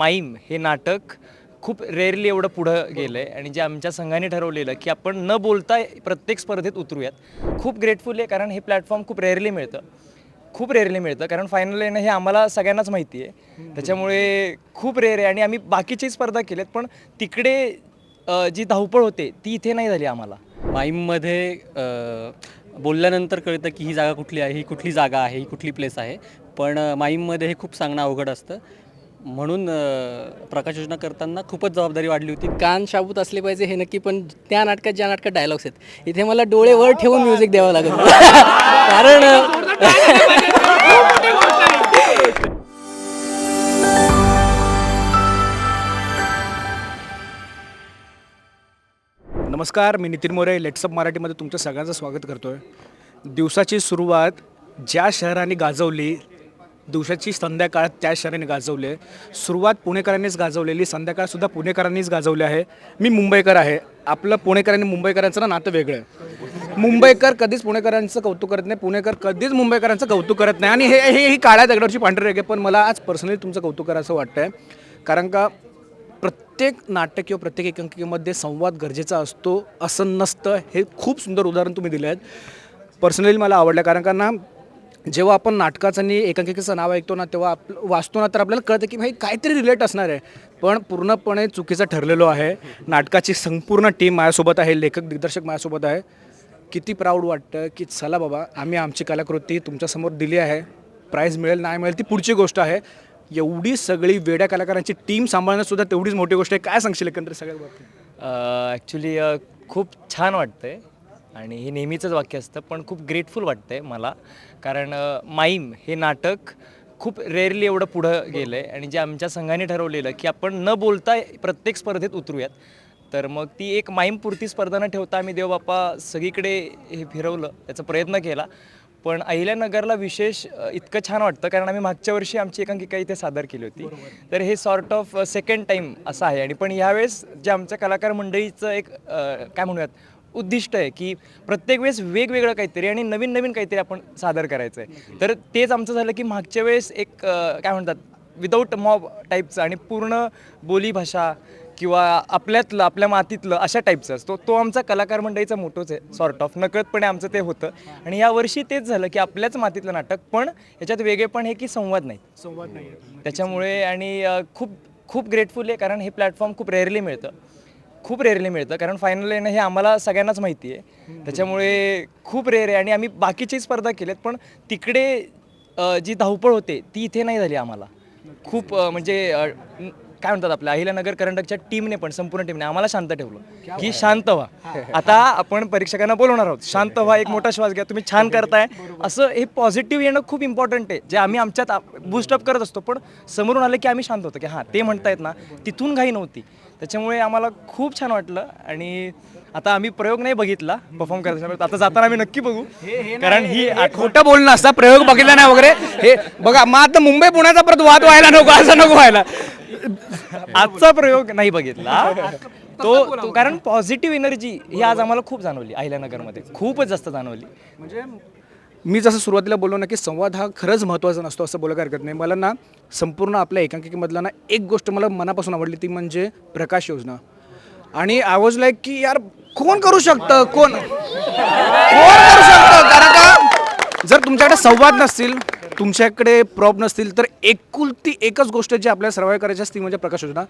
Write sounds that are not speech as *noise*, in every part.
Mime हे नाटक खूप रेअरली एवढं पुढं गेलं आहे आणि जे आमच्या संघाने ठरवलेलं की आपण न बोलता प्रत्येक स्पर्धेत उतरूयात. खूप ग्रेटफुल आहे कारण हे प्लॅटफॉर्म खूप रेअरली मिळतं. खूप रेअरली मिळतं कारण फायनल येणं हे आम्हाला सगळ्यांनाच माहिती आहे. त्याच्यामुळे खूप रेअर आहे आणि आम्ही बाकीची स्पर्धा केल्यात पण तिकडे जी धावपळ होते ती इथे नाही झाली आम्हाला. माईममध्ये बोलल्यानंतर कळतं की ही जागा कुठली आहे ही कुठली जागा आहे ही कुठली प्लेस आहे. पण माईममध्ये हे खूप सांगणं अवघड असतं. म्हणून प्रकाश योजना करताना खूपच जबाबदारी वाढली होती. कान शाबूत असले पाहिजे हे नक्की पण त्या नाटकात ज्या नाटकात डायलॉग्स आहेत इथे मला डोळे वर ठेवून म्युझिक द्यावं लागत *laughs* कारण नमस्कार मी नितीन मोरे. लेट्सअप मराठीमध्ये तुमचं सगळ्यांचं स्वागत करतो आहे दिवसाची सुरुवात ज्या शहराने गाजवली दिवसाची संध्याकाळ त्या शहराने गाजवली आहे. सुरुवात पुणेकरांनीच गाजवलेली संध्याकाळसुद्धा पुणेकरांनीच गाजवली आहे. मी मुंबईकर आहे. आपलं पुणेकरांनी मुंबईकरांचं ना नातं वेगळं आहे. मुंबईकर कधीच पुणेकरांचं कौतुक करत नाही पुणेकर कधीच मुंबईकरांचं कौतुक करत नाही. आणि हे हे ही काळ्या दगडावरची पांढरी रेग आहे पण मला आज पर्सनली तुमचं कौतुक करायचं वाटतं आहे कारण का प्रत्येक नाटक किंवा प्रत्येक एकांकिकेमध्ये संवाद गरजेचा असतो असं नसतं. हे खूप सुंदर उदाहरण तुम्ही दिलं आहेत पर्सनली मला आवडलं कारण का ना जेव्हा आपण नाटकाचं आणि एकांकिकेचं नाव ऐकतो ना तेव्हा आप वाचतो ना तर आपल्याला कळतं की भाई काहीतरी रिलेट असणार आहे. पण पूर्णपणे चुकीचं ठरलेलो आहे. नाटकाची संपूर्ण टीम माझ्यासोबत आहे लेखक दिग्दर्शक माझ्यासोबत आहे. किती प्राऊड वाटतं की चला बाबा आम्ही आमची कलाकृती तुमच्यासमोर दिली आहे. प्राईज मिळेल नाही मिळेल ती पुढची गोष्ट आहे. एवढी सगळी वेड्या कलाकारांची टीम सांभाळणं सुद्धा तेवढीच मोठी गोष्ट आहे. काय सांगशील एकंदर सगळ्या बाबतीत ॲक्च्युली खूप छान वाटतंय. आणि हे नेहमीचंच वाक्य असतं पण खूप ग्रेटफुल वाटतंय मला. कारण माईम हे नाटक खूप रेअरली एवढं पुढं गेलं आहे आणि जे आमच्या संघाने ठरवलेलं की आपण न बोलता प्रत्येक स्पर्धेत उतरूयात. तर मग ती एक माईमपुरती स्पर्धा न ठेवता आम्ही देवबाप्पा सगळीकडे हे फिरवलं त्याचा प्रयत्न केला. पण अहिल्यानगरला विशेष इतकं छान वाटतं कारण आम्ही मागच्या वर्षी आमची एकांकिका इथे सादर केली होती. तर हे सॉर्ट ऑफ सेकंड टाईम असं आहे. आणि पण यावेळेस जे आमच्या कलाकार मंडळीचं एक काय म्हणूयात उद्दिष्ट आहे की प्रत्येक वेळेस वेगवेगळं काहीतरी आणि नवीन नवीन काहीतरी आपण सादर करायचं आहे तर तेच आमचं झालं की मागच्या वेळेस एक काय म्हणतात विदाऊट मॉब टाईपचं आणि पूर्ण बोलीभाषा किंवा आपल्यातलं आपल्या मातीतलं अशा टाईपचं असतो. तो आमचा कलाकार मंडळीचा मोठोच आहे सॉर्ट ऑफ नकळतपणे आमचं ते होतं. आणि यावर्षी तेच झालं की आपल्याच मातीतलं नाटक पण याच्यात वेगळेपण हे की संवाद नाही. संवाद नाही त्याच्यामुळे आणि खूप खूप ग्रेटफुल आहे कारण हे प्लॅटफॉर्म खूप रेअरली मिळतं. खूप रेअरली मिळतं. कारण फायनल येणं हे आम्हाला सगळ्यांनाच माहिती आहे. त्याच्यामुळे खूप रेअर आहे आणि आम्ही बाकीची स्पर्धा केल्यात पण तिकडे अ, जी धावपळ होते ती इथे नाही झाली आम्हाला. खूप अ, म्हणजे अ, न- काय म्हणतात आपल्या अहिल्यानगर करंडकच्या टीमने पण संपूर्ण टीमने आम्हाला शांत ठेवलं. की शांत व्हा. आता आपण परीक्षकांना बोलवणार आहोत. शांत व्हा एक मोठा श्वास घ्या. तुम्ही छान करताय. असं हे पॉझिटिव्ह येणं खूप इम्पॉर्टंट आहे. जे आम्ही आमच्यात बूस्टअप करत असतो पण समोरून आलं की आम्ही शांत होतो की हां ते म्हणतायत ना तिथून घाई नव्हती. त्याच्यामुळे आम्हाला खूप छान वाटलं आणि आता आम्ही प्रयोग नाही बघितला परफॉर्म करताना आता जाताना आम्ही नक्की बघू. कारण ही खोटं बोलणं असता. प्रयोग बघितला नाही वगैरे. हे बघा मग आता मुंबई पुण्याचा परत वाद व्हायला नको असं नको व्हायला. आजचा प्रयोग नाही बघितला. तो तो कारण पॉझिटिव्ह एनर्जी ही आज आम्हाला खूप जाणवली अहिल्यानगरमध्ये. खूपच जास्त जाणवली. म्हणजे मी जसं सुरुवातीला बोललो ना की संवाद हा खरंच महत्त्वाचा नसतो असं बोलायला हरकत नाही. मला ना संपूर्ण आपल्या एकांकिकेमधला ना एक गोष्ट मला मनापासून आवडली ती म्हणजे प्रकाश योजना. आणि आय वॉज लाईक की यार कोण करू शकतं? कोण? कोण करू शकतं? कारण का? जर तुमच्याकडे संवाद नसतील तुमच्याकडे प्रॉब नसतील तर एकुलती एकच गोष्ट जी आपल्याला सर्वाय करायची असते ती म्हणजे प्रकाश योजना.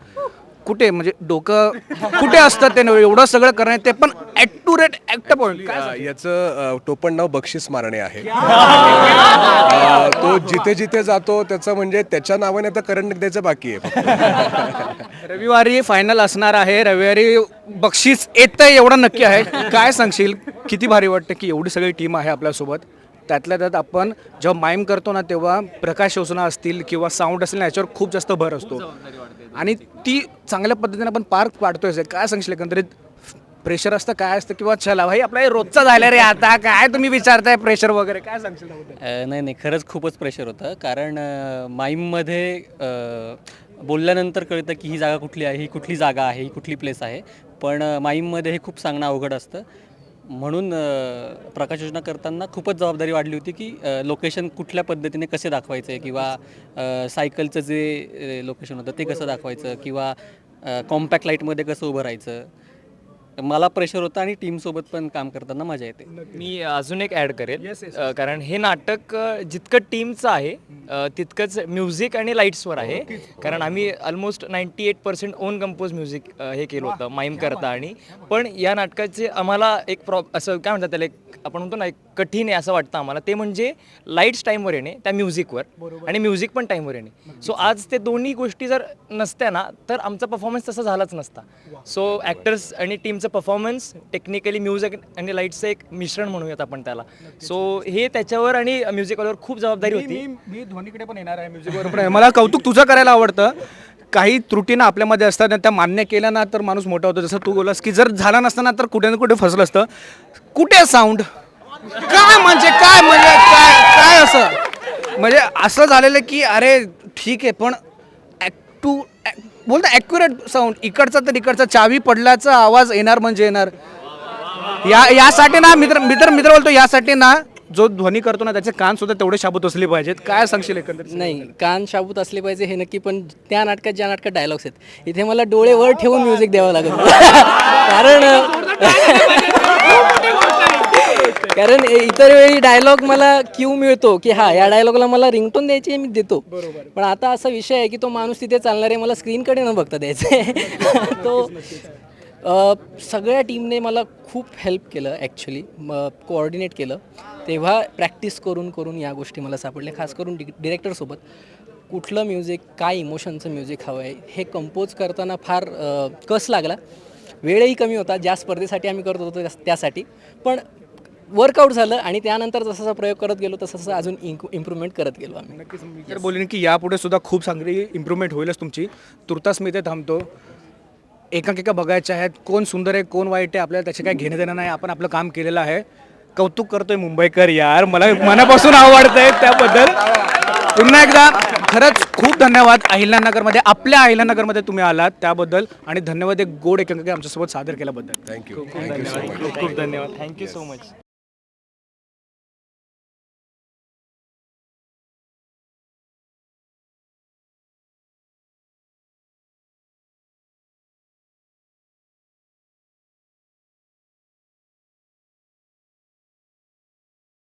कुठे म्हणजे डोकं कुठे असतं ते एवढं सगळं करण्यात ते पण ॲक्युरेट ॲक्ट पॉईंट अ, याचं अ, टोपण नाव बक्षीस मारणे आहे. अ, तो जिथे जिथे जातो त्याचं म्हणजे त्याच्या नावाने आता करंट द्यायचं बाकी आहे फक्त. रविवारी फायनल असणार आहे रविवारी बक्षीस येतं एवढं नक्की आहे. काय सांगशील? किती भारी वाटतं की एवढी सगळी टीम आहे आपल्यासोबत. त्यातल्या त्यात आपण जेव्हा माईम करतो ना तेव्हा प्रकाश योजना असतील किंवा साऊंड असतील ना याच्यावर खूप जास्त भर असतो. आणि ती चांगल्या पद्धतीने आपण पार पाडतोय काय सांगशील एकंदरीत? प्रेशर असतं काय असतं किंवा चला भाई आपला रोजचा झालं रे आता. काय तुम्ही विचारताय प्रेशर वगैरे? काय सांगशील नाही नाही खरंच खूपच प्रेशर होतं. कारण माईममध्ये बोलल्यानंतर कळतं की ही जागा कुठली आहे ही कुठली जागा आहे ही कुठली प्लेस आहे. पण माईममध्ये हे खूप सांगणं अवघड असतं. म्हणून प्रकाश योजना करताना खूपच जबाबदारी वाढली होती की लोकेशन कुठल्या पद्धतीने कसे दाखवायचं किंवा सायकलचं जे लोकेशन होतं ते कसं दाखवायचं किंवा कॉम्पॅक्ट लाईटमध्ये कसं उभं राहायचं. मला प्रेशर होतं आणि टीमसोबत पण काम करताना मजा येते. मी अजून एक ॲड करेल. अ, कारण हे नाटक अ, जितकं टीमचं आहे अ, तितकंच म्युझिक आणि लाईट्सवर आहे. कारण आम्ही almost ninety eight percent own compose music हे केलं होतं माईम करता आणि. पण या नाटकाचे आम्हाला एक प्रॉ असं काय म्हणतात त्याला एक आपण म्हणतो ना एक कठीण आहे असं वाटतं आम्हाला. ते म्हणजे लाईट्स टाईमवर येणे त्या म्युझिकवर आणि म्युझिक पण टाईमवर येणे. सो आज ते दोन्ही गोष्टी जर नसत्या ना तर आमचा परफॉर्मन्स तसा झालाच नसता. सो ॲक्टर्स आणि टीमचं परफॉर्मन्स टेक्निकली म्युझिक आणि लाईटचं एक मिश्रण म्हणूयात आपण त्याला. सो हे त्याच्यावर आणि म्युझिकवर खूप जबाबदारी होती. मी ध्वनीकडे पण येणार आहे म्युझिक बरोबर आहे मला कौतुक तुझं करायला आवडतं. काही त्रुटी ना आपल्यामध्ये असतात आणि त्या मान्य केल्या ना तर माणूस मोठा होतो. जसं तू बोलास की जर झाला नसताना तर कुठे ना कुठे फसलं असतं. कुठे साऊंड काय म्हणजे काय म्हणजे काय काय असं? म्हणजे असं झालेलं की अरे ठीक आहे पण टू बोलतो ॲक्युरेट साऊंड इकडचा तर इकडचा चावी पडल्याचा आवाज येणार म्हणजे येणार. या यासाठी ना मित्र मित्र मित्र बोलतो यासाठी ना जो ध्वनी करतो ना त्याचे कान सुद्धा तेवढे शाबूत असले पाहिजेत. काय सांगशील एकंदरीत? नाही कान शाबूत असले पाहिजे हे नक्की पण त्या नाटकात ज्या नाटकात डायलॉग्स आहेत इथे मला डोळे वर ठेवून म्युझिक द्यावं लागत *laughs* कारण *laughs* *laughs* कारण इतर वेळी डायलॉग मला क्यू मिळतो की हा या डायलॉगला मला रिंगटोन द्यायची आहे, मी देतो. पण आता असा विषय आहे की तो माणूस तिथे चालणार आहे मला स्क्रीनकडे न बघता द्यायचा. आहे तो अ, सगळ्या टीमने मला खूप हेल्प केलं ॲक्च्युली कोऑर्डिनेट केलं. तेव्हा प्रॅक्टिस करून करून या गोष्टी मला सापडल्या. खास करून डि डिरेक्टरसोबत कुठलं म्युझिक काय इमोशनचं म्युझिक हवं आहे हे कंपोज करताना फार अ, कस लागला? वेळही कमी होता. ज्या स्पर्धेसाठी आम्ही करत होतो त्या- त्यासाठी. पण वर्कआउट झालं आणि त्यानंतर जसा जसा प्रयोग करत गेलो तसं तसं अजून इम्प्रूव्हमेंट करत गेलो आम्ही. नक्कीच. मी तर बोलेन की यापुढे सुद्धा खूप चांगली इम्प्रूव्हमेंट होईलच तुमची. तुर्तास मी इथे थांबतो. एकांकिका बघायच्या आहेत. कोण सुंदर आहे कोण वाईट आहे आपल्याला त्याचे काय घेणं देणं नाही. आपण आपलं काम केलेलं आहे. कौतुक करतोय मुंबईकर यार. मला मनापासून आवडतंय त्याबद्दल. पुन्हा एकदा खरंच खूप धन्यवाद अहिल्यानगरमध्ये. आपल्या अहिल्यानगरमध्ये तुम्ही आलात त्याबद्दल. आणि धन्यवाद एक गोड एकांकिका आमच्यासोबत सादर केल्याबद्दल. थँक्यू थँक्यू सो मच खूप खूप धन्यवाद. Thank you so much